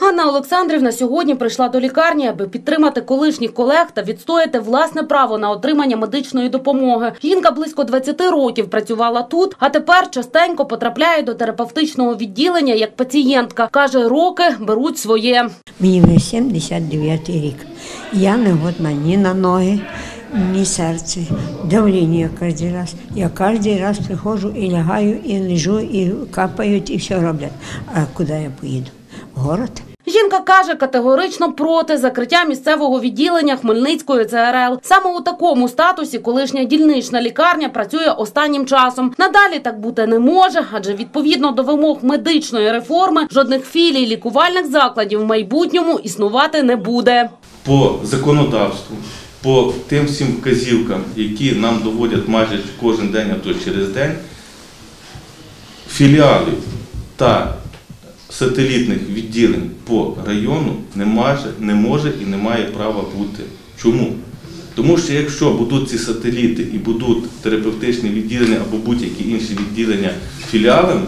Ганна Олександрівна сьогодні прийшла до лікарні, аби підтримати колишніх колег та відстояти власне право на отримання медичної допомоги. Жінка близько 20 років працювала тут, а тепер частенько потрапляє до терапевтичного відділення як пацієнтка. каже, роки беруть своє. Мені вже 79 рік. Я не годна ні на ноги, ні серце. Давлення кожен раз. Я кожен раз приходжу і лягаю, і лежу, і капають, і все роблять. А куди я поїду? Город? Жінка каже, категорично проти закриття місцевого відділення Хмельницької ЦРЛ. Саме у такому статусі колишня дільнична лікарня працює останнім часом. Надалі так бути не може, адже відповідно до вимог медичної реформи жодних філій лікувальних закладів в майбутньому існувати не буде. по законодавству, по тим всім вказівкам, які нам доводять майже кожен день, а то через день, філіалів та сателітних відділень по району не може, не може і не має права бути. Чому? Тому що якщо будуть ці сателіти і будуть терапевтичні відділення або будь-які інші відділення філіалами,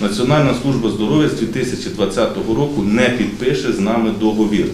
Національна служба здоров'я з 2020 року не підпише з нами договір.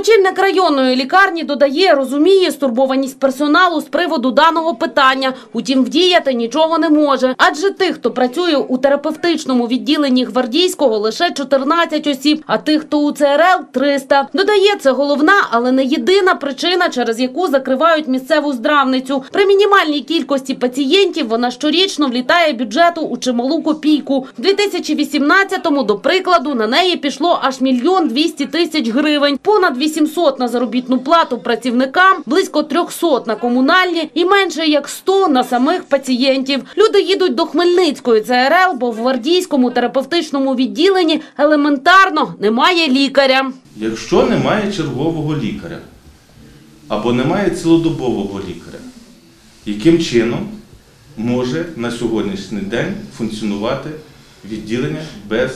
Очільник районної лікарні додає, розуміє стурбованість персоналу з приводу даного питання. Утім, вдіяти нічого не може. Адже тих, хто працює у терапевтичному відділенні гвардійського, лише 14 осіб, а тих, хто у ЦРЛ – 300. Додає, це головна, але не єдина причина, через яку закривають місцеву здравницю. При мінімальній кількості пацієнтів вона щорічно влітає бюджету у чималу копійку. В 2018-му, до прикладу, на неї пішло аж мільйон 200 тисяч гривень. Понад 800 на заробітну плату працівникам, близько 300 на комунальні і менше як 100 на самих пацієнтів. Люди їдуть до Хмельницької ЦРЛ, бо в гвардійському терапевтичному відділенні елементарно немає лікаря. Якщо немає чергового лікаря або немає цілодобового лікаря, яким чином може на сьогоднішній день функціонувати відділення без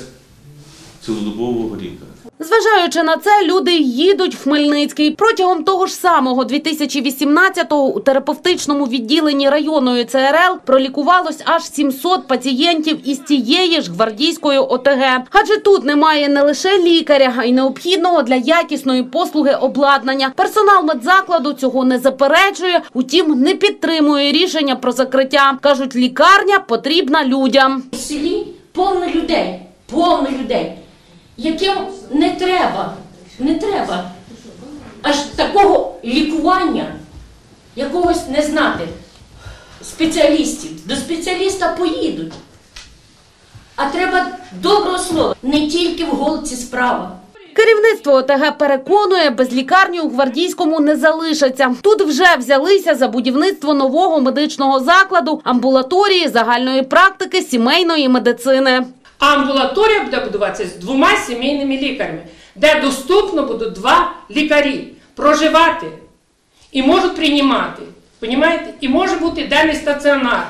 цілодобового лікаря? Зважаючи на це, люди їдуть в Хмельницький. Протягом того ж самого 2018-го у терапевтичному відділенні районної ЦРЛ пролікувалось аж 700 пацієнтів із тієї ж гвардійської ОТГ. Адже тут немає не лише лікаря, а й необхідного для якісної послуги обладнання. Персонал медзакладу цього не заперечує, утім не підтримує рішення про закриття. кажуть, лікарня потрібна людям. В селі повно людей, повно людей, яким не треба, не треба аж такого лікування, якогось не знати спеціалістів. До спеціаліста поїдуть. А треба доброго слова, не тільки в голці справа. Керівництво ОТГ переконує, без лікарні у Гвардійському не залишаться. Тут вже взялися за будівництво нового медичного закладу, амбулаторії загальної практики сімейної медицини. А амбулаторія буде будуватися з двома сімейними лікарями, де доступно будуть два лікарі проживати і можуть приймати. Понімаєте? І може бути денний стаціонар.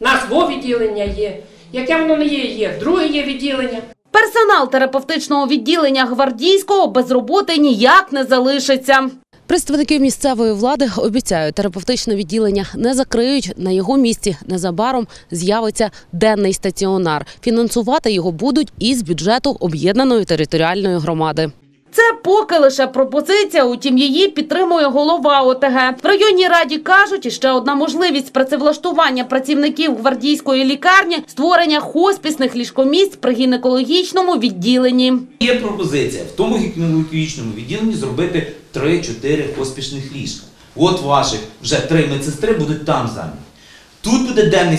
У нас во відділення є. Яке воно не є, є. Друге є відділення. Персонал терапевтичного відділення Гвардійського без роботи ніяк не залишиться. Представники місцевої влади обіцяють, терапевтичне відділення не закриють. На його місці незабаром з'явиться денний стаціонар. Фінансувати його будуть із бюджету об'єднаної територіальної громади. Це поки лише пропозиція, утім її підтримує голова ОТГ. В районній раді кажуть, ще одна можливість працевлаштування працівників гвардійської лікарні створення хоспісних ліжкомісць при гінекологічному відділенні. Є пропозиція в тому гінекологічному відділенні зробити 3-4 хоспішних ліжка. От ваших вже три медсестри будуть там зайняті. Тут буде денний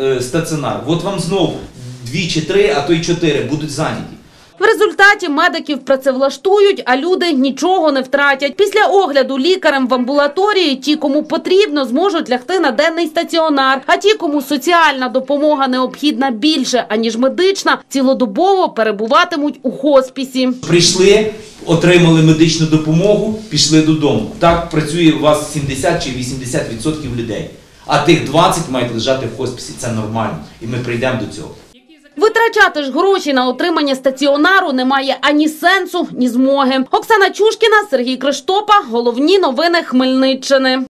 е, стаціонар. От вам знову дві чи три, а то й чотири будуть зайняті. В результаті медиків працевлаштують, а люди нічого не втратять. Після огляду лікарем в амбулаторії ті, кому потрібно, зможуть лягти на денний стаціонар. А ті, кому соціальна допомога необхідна більше аніж медична, цілодобово перебуватимуть у хоспісі. Прийшли, отримали медичну допомогу, пішли додому. Так працює у вас 70 чи 80% людей. А тих 20 мають лежати в хосписі. Це нормально. І ми прийдемо до цього. Витрачати ж гроші на отримання стаціонару немає ані сенсу, ні змоги. Оксана Чушкіна, Сергій Криштопа. Головні новини Хмельниччини.